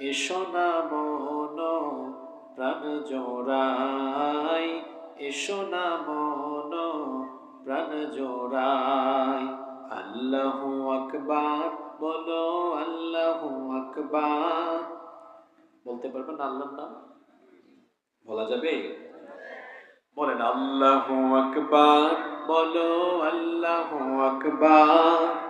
এসো না মন প্রাণ জোড়াই। এসো না মন প্রাণ জোড়াই। আল্লাহু আকবার, বলো আল্লাহু আকবার। বলতে পারবেন না আল্লাহর নাম? বলা যাবে? বলেন আল্লাহু আকবার, বলো আল্লাহ আকবার।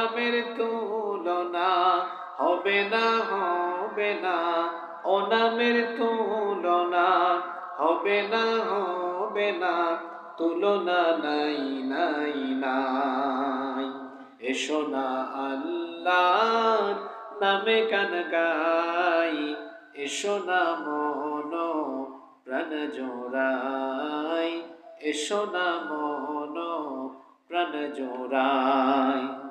ও নামের তুলনা হবে না হবে না। ও নামের তুলনা হবে না হবে না। তুলনা নাই নাই নাই। এসো না আল্লাহ নামে গান গাই। এসো না মন প্রাণ জোড়াই। এসো না মন প্রাণ জোড়াই।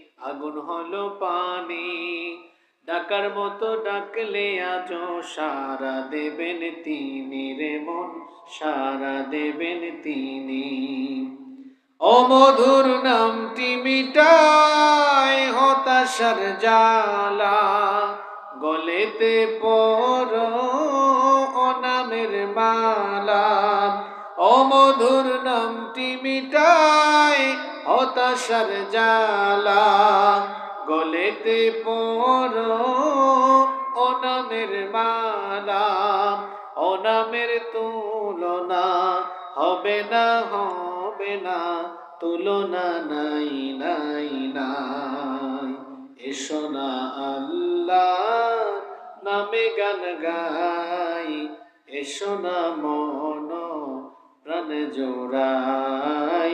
আগুন হলো পানি, ডাকার মতো ডাকলে আজ সারা দেবেন তিনি রে মন, সারা দেবেন তিনি। ও মধুর নামটি মিটায় হতাশার জালা গলেতে পর অনামের মালা। ও মধুর নামটি মিটায় হতাশার জালা গলেতে পর অনামের মালা, অনামের তুলনা, হবে না হবে না, তুলনা নাই নাই নাই। এসো না আল্লাহ নামে গান গাই, এসো না মন প্রাণ জোড়াই।